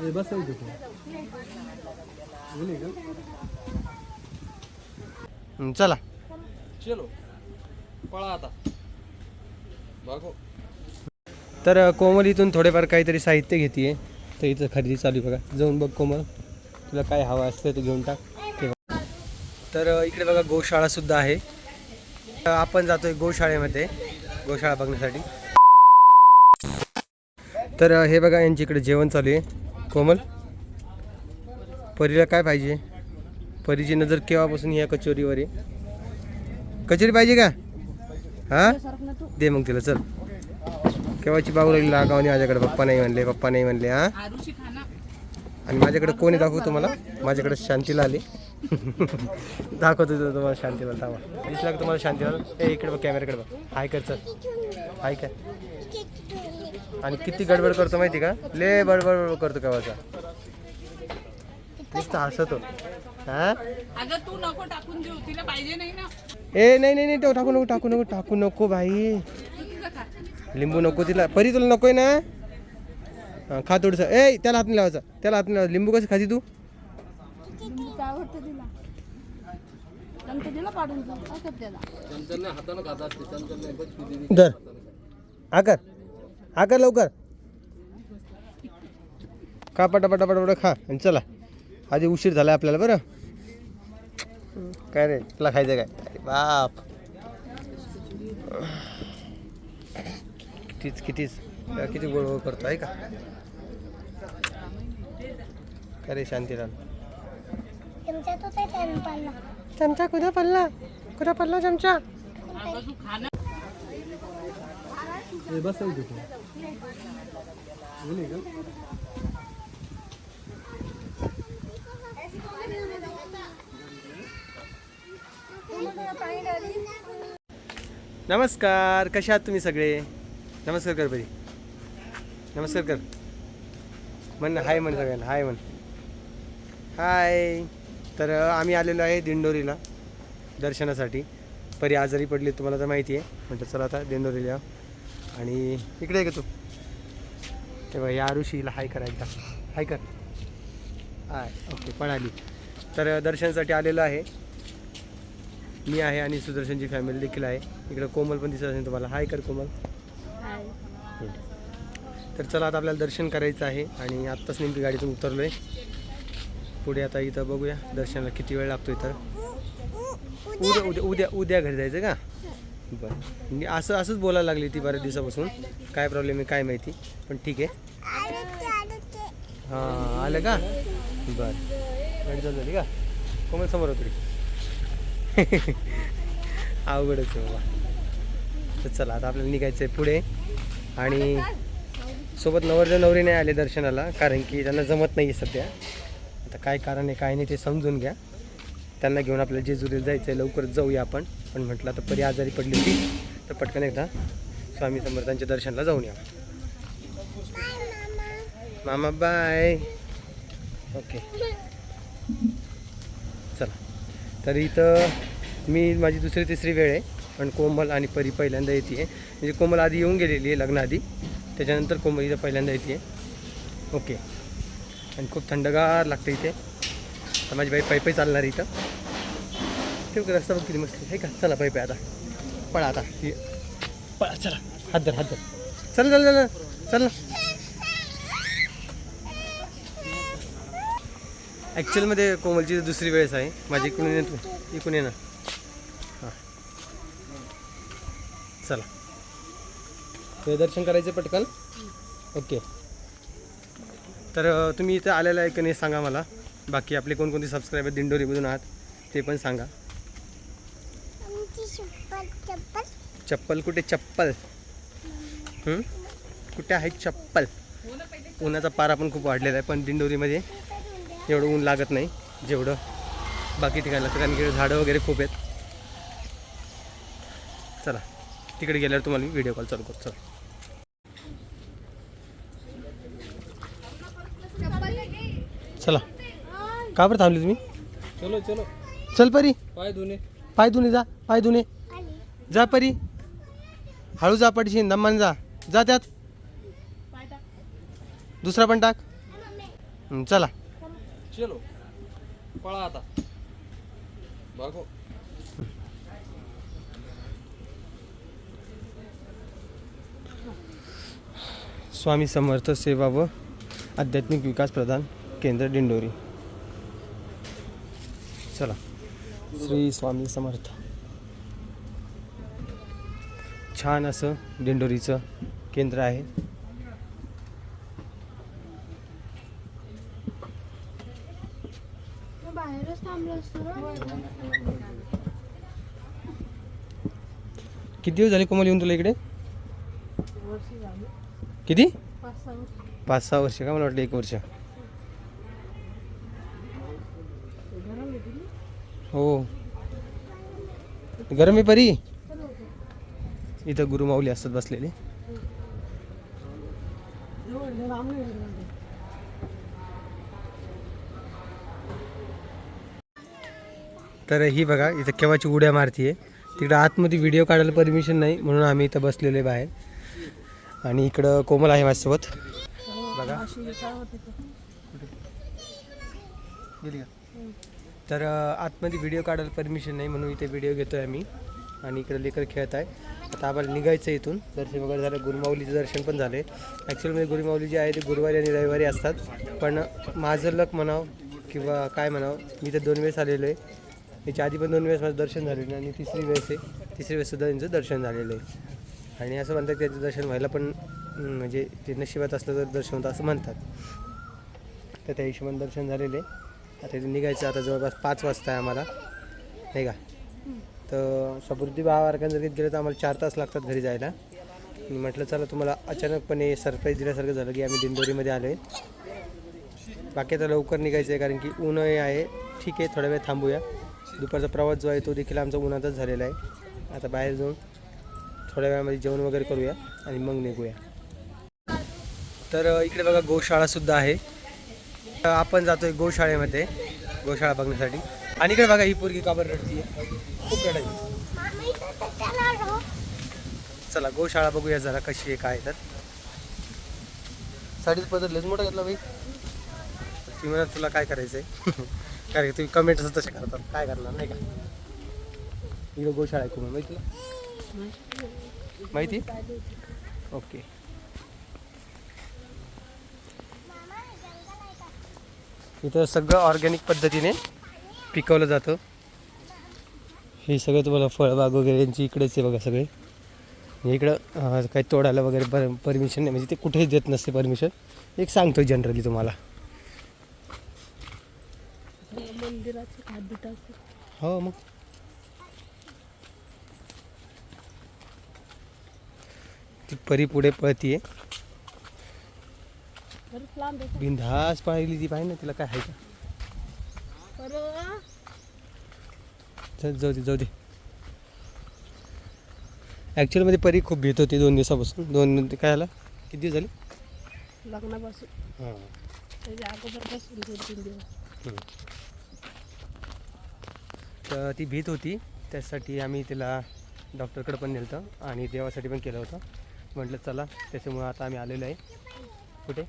हे बसायचं का? चला. चलो. पळा आता. बघू तर कोमल इथून थोडेफार काहीतरी साहित्य घेते तर इथं खरेदी चालू आहे बघा. जाऊन बघ कोमल. तुला काय हवं असतं ते घेऊन टाक. ते. तर इकडे बघा गोशाळा सुद्धा आहे. आपण जातोय गोशाळेमध्ये. गोशाळा बघण्यासाठी. तर हे बघा यांच्या इकडे जेवण चालू आहे. कोमल परीला काय पाहिजे? परीची नजर केव्हापासून या कचोरीवर आहे? कचोरी पाहिजे का? हा? दे मग तिला चल. केव्हाची बाबू लागली लागावणी? माझ्याकडे पप्पा नाही म्हणले पप्पा नाही म्हणले हा? आणि माझ्याकडे कोणी दाखवू तुम्हाला? माझ्याकडे शांतीला आली. दाखवतो तुम्हाला शांतीला थांबा. दिसला का तुम्हाला शांतीला? ए इकडे बघ कॅमेराकडे बघ. हाय कर चल. हाय कर. आणि किती गडबड करतो माहिती का? ले बडबड बडबड करतो केव्हाचा. नुसतं हसतो. हा? अगं तू नको टाकून देऊ. तिला पाहिजे नाही ना. ए नाही नाही नाही तो टाकू नको टाकू नको टाकू नको भाई तू तुझं खा लिंबू नको तिला. परी तुला नकोय ना? हा, खा थोडस. ए त्याला हात नाही लावायचा. त्याला हात नाही लावायचा. लिंबू कसं खाती तू? धर. आकर. आकर लवकर. खा पटापटा पटापटा खा आणि चला. आधी उशीर झाला आपल्याला बरं. काय रे तुला खायचं काय? बाप. कितीच कितीच. किती गोड गोड करतो आहे का? काय रे शांतीराम? चमचा कुठं पडला? कुठं पडला चमचा? हे बसायचं तू. गेली का? नमस्कार कशा आहात तुम्ही सगळे? नमस्कार कर बरी नमस्कार कर. म्हण ना, हाय म्हण सगळ्यांना हाय म्हण. हाय. तर आम्ही आलेलो आहे दिंडोरीला दर्शनासाठी. परी आजारी पडली तुम्हाला तर माहिती आहे. म्हटलं चला आता दिंडोरीला आणि इकडे आहे का तू. तेव्हा या ऋषीला हाय करा एकदा. हाय कर. हाय ओके पळाली. तर दर्शनासाठी आलेलो आहे. मी आहे आणि सुदर्शनची फॅमिली देखील आहे. इकडं कोमल पण दिसत असेल तुम्हाला. हाय कर कोमल. तर चला आता आपल्याला दर्शन करायचं आहे आणि आत्ताच नेमकी गाडीतून उतरलो आहे पुढे आता इथं बघूया दर्शनाला किती वेळ लागतो इथं उद्या उद्या उद्या उद्या घरी जायचं का? बरं. म्हणजे असं असंच बोलायला लागली ती बऱ्याच दिवसापासून. काय प्रॉब्लेम आहे काय माहिती. पण ठीक आहे. हां आलं का? बरं. गाडी चालू झाली का? कोमल समोर होती अवघडच आहे बाबा. तर चला आता आपल्याला निघायचं आहे पुढे. आणि सोबत नवरदेव नवरी नाही आले दर्शनाला कारण की त्यांना जमत नाही आहे सध्या. आता काय कारण आहे काय नाही ते समजून घ्या. त्यांना घेऊन आपल्याला जेजुरीला जायचं आहे लवकरच जाऊया आपण. पण म्हटलं आता परी आजारी पडली होती तर पटकन एकदा स्वामी समर्थांच्या दर्शनाला जाऊन या. मामा बाय. ओके. चला. तर इथं मी माझी दुसरी तिसरी वेळ आहे पण कोमल आणि परी पहिल्यांदा येते आहे म्हणजे कोमल आधी येऊन गेलेली आहे लग्नाआधी त्याच्यानंतर कोमल इथं पहिल्यांदा येते ओके. आणि खूप थंडगार लागतं इथे. तर माझी बाई पायपाई चालणार इथं. ठेव का रस्ता बघ किती मस्त आहे. का? चला पायी पायी आता. पळा आता. ये. पळा चला. हात धर हात धर. चल चल चल. चल. ना ॲक्च्युअलमध्ये कोमलची दुसरी वेळेस आहे. माझी इकडून ये तू इकडून ये ना हां. चला. ते दर्शन करायचं पटकन. ओके. तर तुम्ही इथं आलेला आहे की नाही सांगा मला. बाकी आपले कोणकोणते सबस्क्रायबर दिंडोरीमधून आहात ते पण सांगा. चप्पल कुठे चप्पल? कुठे आहे चप्पल? उन्हाचा पारा पण खूप वाढलेला आहे पण दिंडोरीमध्ये एवढं ऊन लागत नाही जेवढं बाकी ठिकाणी लागतं कारण की झाडं वगैरे खूप आहेत. चला तिकडे गेल्यावर तुम्हाला मी व्हिडिओ कॉल चालू करतो चला. चला. का बरं थांबली तुम्ही? चलो चलो. चल परी. पाय धुणे. पाय धुणे जा पाय धुणे. जा परी. हळू जा पडशीन दम्मान जा. जा त्यात. दुसरा पण टाक. हं, चला. चलो. पळा आता. भागो स्वामी समर्थ सेवा व आध्यात्मिक विकास प्रदान केंद्र दिंडोरी चला. श्री स्वामी समर्थ. छान असं दिंडोरीचं केंद्र आहे. किती दिवस झाले कोमल येऊन तुला इकडे? किती? पाच सहा वर्ष का मला वाटलं एक वर्ष. हो. गरम आहे परी. इथं गुरुमाऊली असतात बसलेले. तर ही बघा इथं केव्हाची उड्या मारतीये. तिकडं आतमध्ये व्हिडिओ काढायला परमिशन नाही म्हणून आम्ही इथं बसलेले बाहेर. आणि इकडं कोमल आहे माझ्यासोबत. बघा. तर आतमध्ये व्हिडिओ काढायला परमिशन नाही म्हणून इथे व्हिडिओ घेतोय आम्ही. आणि इकडे लेकर खेळत आहे. आता आम्हाला निघायचं आहे इथून. दर्शन वगैरे झालं. गुरुमाऊलीचं दर्शन पण झाले. ॲक्च्युअली गुरुमाऊली जे आहे ते गुरुवारी आणि रविवारी असतात. पण माझं लक म्हणावं किंवा काय म्हणावं मी तर दोन वेळेस आलेलो आहे. याच्या आधी पण दोन वेळेस माझं दर्शन झालेलं आहे आणि तिसरी वेळेस आहे. तिसरी वेळेससुद्धा त्यांचं दर्शन झालेलं आहे. आणि असं म्हणतात की त्याचं दर्शन व्हायला पण म्हणजे ते नशिबात असलं तर दर्शन होतं असं म्हणतात. तर त्या हिशोबाने दर्शन झालेले आता इथे निघायचं. आता जवळपास पाच वाजता आहे आम्हाला. नाही का? तर समृद्धी भावारकांना गेलं तर आम्हाला चार तास लागतात घरी जायला. मी म्हटलं चला तुम्हाला अचानकपणे सरप्राईज दिल्यासारखं झालं की आम्ही दिंडोरीमध्ये आलो आहे. बाकी आता लवकर निघायचं आहे कारण की ऊन आहे. ठीक आहे थोडा वेळ थांबूया. दुपारचा प्रवास जो आहे तो देखील आमचा उन्हातच झालेला आहे. आता बाहेर जाऊन थोड्या वेळामध्ये जेवण वगैरे करूया आणि मग निघूया. तर इकडे बघा गोशाळासुद्धा आहे. तर आपण जातोय गोशाळेमध्ये गोशाळा बघण्यासाठी. आणि इकडे बघा ही पोरगी काबर रडती आहे खूप रडायची चला गोशाळा बघूया जरा कशी आहे काय तर साडीच बदललेच मोठा घेतला बाई. ती म्हणत तुला काय करायचंय? कारण तुम्ही कमेंट्स तसे करतात. काय करणार नाही का? इकडे गोशाळा आहे खूप माहिती तुला माहिती? ओके. इथं सगळं ऑर्गॅनिक पद्धतीने पिकवलं जातं. हे सगळं तुम्हाला फळबाग वगैरे यांची इकडेच आहे बघा सगळे. इकडं काही तोडायला वगैरे पर परमिशन नाही. म्हणजे ते कुठेच देत नसते परमिशन एक सांगतो जनरली तुम्हाला. हो मग. ती परी पुढे पळतीये. बरंच आहे पाहिली ती पाहिजे ना तिला काय आहे का बरं चल जाऊ दे जाऊ दे. ॲक्च्युअलमध्ये परी खूप भीत होती दोन दिवसापासून. दोन काय झालं? किती दिवस झाले? लग्नापासून. हां. त्याच्या अगोदरपासून दोन तीन दिवस. तर ती भीत होती. त्यासाठी आम्ही तिला डॉक्टरकडे पण नेलं होतं आणि देवासाठी पण केलं होतं. म्हटलं चला त्याच्यामुळं आता आम्ही आलेलो आहे. कुठे?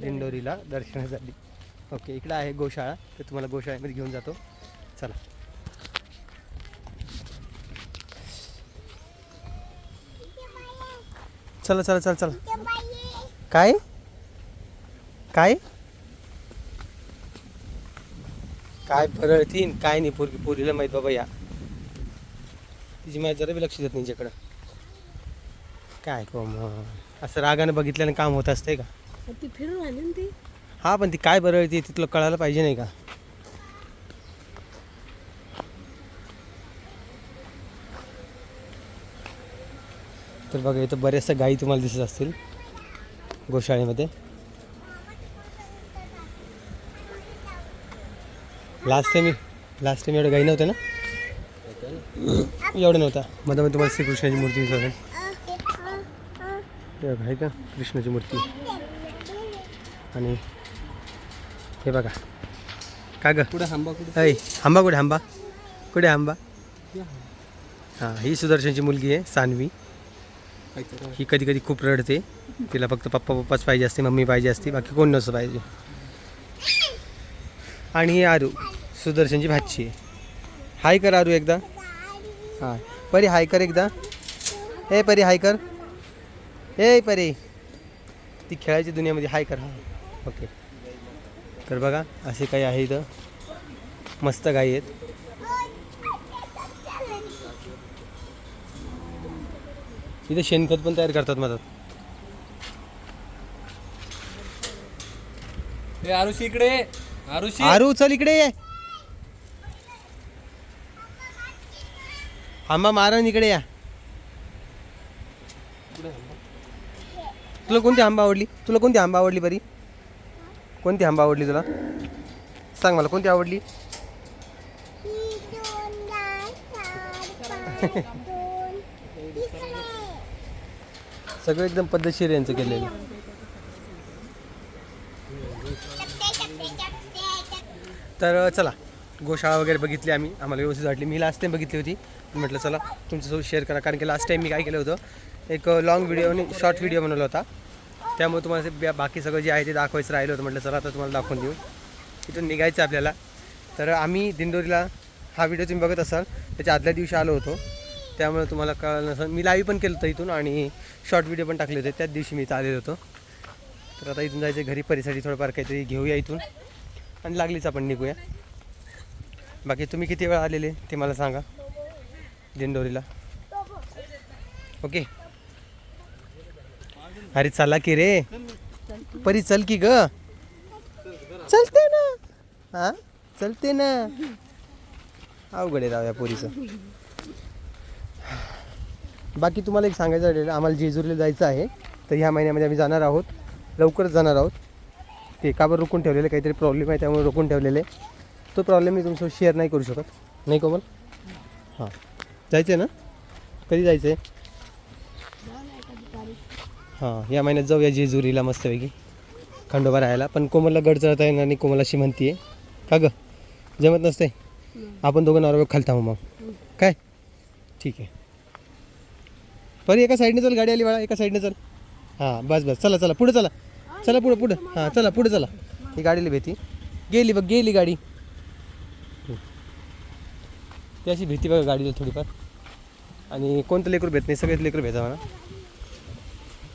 दिंडोरीला दर्शनासाठी. ओके इकडं आहे गोशाळा. तर तुम्हाला गोशाळेमध्ये घेऊन जातो. चला. चला चला चला चला. काय? काय? काय परळतीन काय नाही पोरगी पोरीला माहीत बाबा या. तिची माहीत जरा बी लक्ष देत नाही हिच्याकडं काय कोम असं रागानं बघितल्याने काम होत असतंय का? ती फिरून आली ना ती? हा पण ती काय बरळती ती तुला कळायला पाहिजे नाही का? तर बघा इथं बऱ्याचशा गायी तुम्हाला दिसत असतील गोशाळेमध्ये. लास्ट टाइम लास्ट टाइम एवढ्या गाई नव्हत्या ना? एवढं नव्हता मध्ये तुम्हाला श्रीकृष्णाची मूर्ती दिसत आहे का? कृष्णाची मूर्ती. आणि हे बघा. का ग? पुढे थांबा कुठे? आंबा कुठे आंबा कुठे आंबा हां ही सुदर्शनची मुलगी आहे सान्वी. ही कधी कधी खूप रडते. तिला फक्त पप्पा पप्पाच पाहिजे असते मम्मी पाहिजे असते बाकी कोण नसतं पाहिजे. आणि ही आरू सुदर्शनची भाची आहे. हाय कर आरू एकदा. हां परी हाय कर एकदा. ए परी हाय कर. ए परी. ती खेळायची दुनियामध्ये हाय कर हा. ओके. तर बघा असे काही आहे इथं. मस्त गाई आहेत. इथे शेणखत पण तयार करतात मधात. ए आरुषी इकडे ये. आरुषी. आरू चल इकडे ये. आंबा मारण इकडे या. तुला कोणती आंबा आवडली? तुला कोणती आंबा आवडली बरी? कोणती आंबा आवडली तुला? सांग मला कोणती आवडली? सगळं एकदम पद्धतशीर यांचं केलेलं. तर चला गोशाळा वगैरे बघितली आम्ही. आम्हाला व्यवस्थित वाटली. मी लास्ट टाईम बघितली होती. म्हटलं चला तुमच्यासोबत शेअर करा. कारण की लास्ट टाईम मी काय केलं होतं एक लॉंग व्हिडिओ आणि शॉर्ट व्हिडिओ बनवला होता. त्यामुळे तुम्हाला बाकी सगळं जे आहे ते दाखवायचं राहिलं होतं. म्हटलं चला आता तुम्हाला दाखवून देऊ. इथून निघायचं आहे आपल्याला. तर आम्ही दिंडोरीला हा व्हिडिओ तुम्ही बघत असाल. त्याच्या आदल्या दिवशी आलो होतो. त्यामुळे तुम्हाला कळलं नसेल. मी लाईव्ह पण केलं होतं इथून आणि शॉर्ट व्हिडिओ पण टाकले होते. त्याच दिवशी मी इथं आलेलो होतो. तर आता इथून जायचं घरी परिसाठी थोडंफार काहीतरी घेऊया इथून. आणि लागलीच आपण निघूया. बाकी तुम्ही किती वेळा आलेले ते मला सांगा. दिंडोरीला. ओके अरे चला की रे. परी चल की ग. चलते ना. हा? चलते ना. अवघड आहे राव या पोरीचं. बाकी तुम्हाला एक सांगायचं राहिलेलं आम्हाला जेजुरीला जायचं आहे. तर ह्या महिन्यामध्ये आम्ही जाणार आहोत. लवकरच जाणार आहोत. ते का बरं रोखून ठेवलेलं काहीतरी प्रॉब्लेम आहे त्यामुळे रोखून ठेवलेले. तो प्रॉब्लेम मी तुमच्यासोबत शेअर नाही करू शकत. नाही कोमल? हां. जायचं आहे ना? कधी जायचं आहे हां या महिन्यात जाऊया जेजुरीला मस्तपैकी. खंडोबा राहायला. पण कोमलला गड चढता येणार नाही कोमल अशी म्हणते का गं? जमत नसते आपण दोघं नवरा खाली थांबू मग. काय? ठीक आहे. परी एका साईडने चल गाडी आली बाळा एका साईडने चल. हां बस बस. चला चला पुढे चला. चला पुढं पुढं. हां चला पुढे चला. ही गाडीला भीती. गेली बघ गेली गाडी. ती अशी भीती बघा गाडीला थोडीफार. आणि कोणतं लेकरू भेट नाही सगळेच लेकरू भेटा म्हणा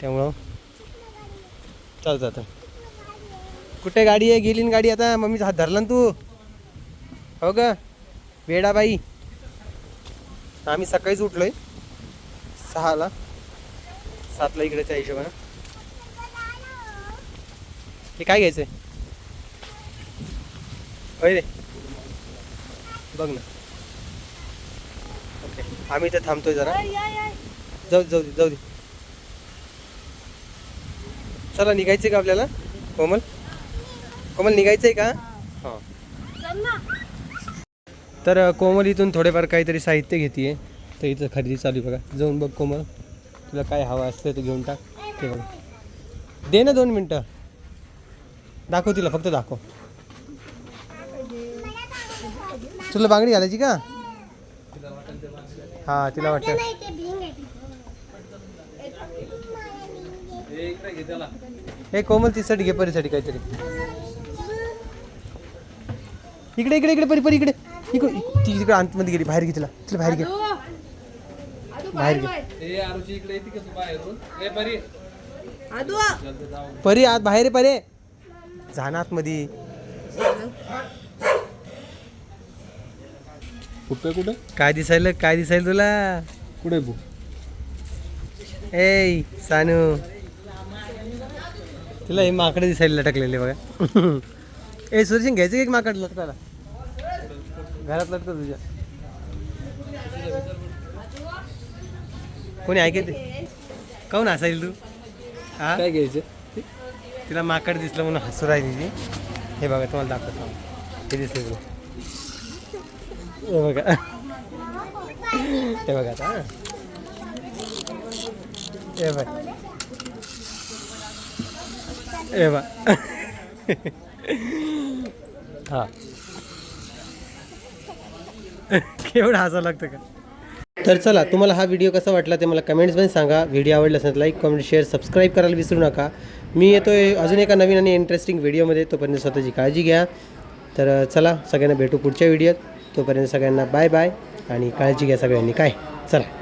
त्यामुळं चालतं आता. कुठे गाडी आहे? गेली ना गाडी आता. मम्मीचा हात धरला ना तू. हो का वेडाबाई. आम्ही सकाळीच उठलोय. सहाला सातला इकडेच्या हिशोबानं. हे काय घ्यायचंय? होय रे. बघ ना. ओके आम्ही इथे थांबतोय जरा. जाऊ दे जाऊ दे जाऊ दे. चला निघायचंय का आपल्याला? कोमल? कोमल निघायचंय का? हां. तर कोमल इथून थोडेफार काहीतरी साहित्य घेते तर इथं खरेदी चालू आहे बघा. जाऊन बघ कोमल. तुला काय हवं असतं ते घेऊन टाक. ते बघ. दे ना दोन मिनटं. दाखव तिला फक्त दाखव. तुला बांगडी घालायची का? हा तिला वाटतं. हे कोमल तिसाठी घे परीसाठी काहीतरी. इकडे इकडे इकडे परी परी इकडे. इकडे ती तिकडे आतमध्ये गेली बाहेर घे तिला. तिला बाहेर घे. बाहेर घे. परी. परी आत बाहेर परे. जा ना आतमध्ये. कुठे कुठे? काय दिसायला काय दिसायला तुला? कुठे बू? ए सानू. तुला हे माकडे दिसायला लटकलेले बघा. ए सुदर्शन घ्यायचं का एक माकड लटकायला? घरात लटकत तुझ्या. कोणी ऐकत काऊन हसायला तू? हा? काय घ्यायचं? तिला माकड दिसलं म्हणून हसू राहिली ती. हे बघा तुम्हाला दाखवतो. हे दिसले तुला. हे बघा. हे बघा आता हा. हे बघ. हे बघ. हा. केवढं हसावं लागतं का? तर चला तुम्हाला हा व्हिडिओ कसा वाटला ते मला कमेंट्समध्ये सांगा. व्हिडिओ आवडला असेल लाईक कमेंट शेअर सबस्क्राईब करायला विसरू नका. मी येतोय अजून एका नवीन आणि इंटरेस्टिंग व्हिडिओमध्ये तोपर्यंत स्वतःची काळजी घ्या. तर चला सगळ्यांना भेटू पुढच्या व्हिडिओत तोपर्यंत सगळ्यांना बाय बाय आणि काळजी घ्या सगळ्यांनी. काय? चला.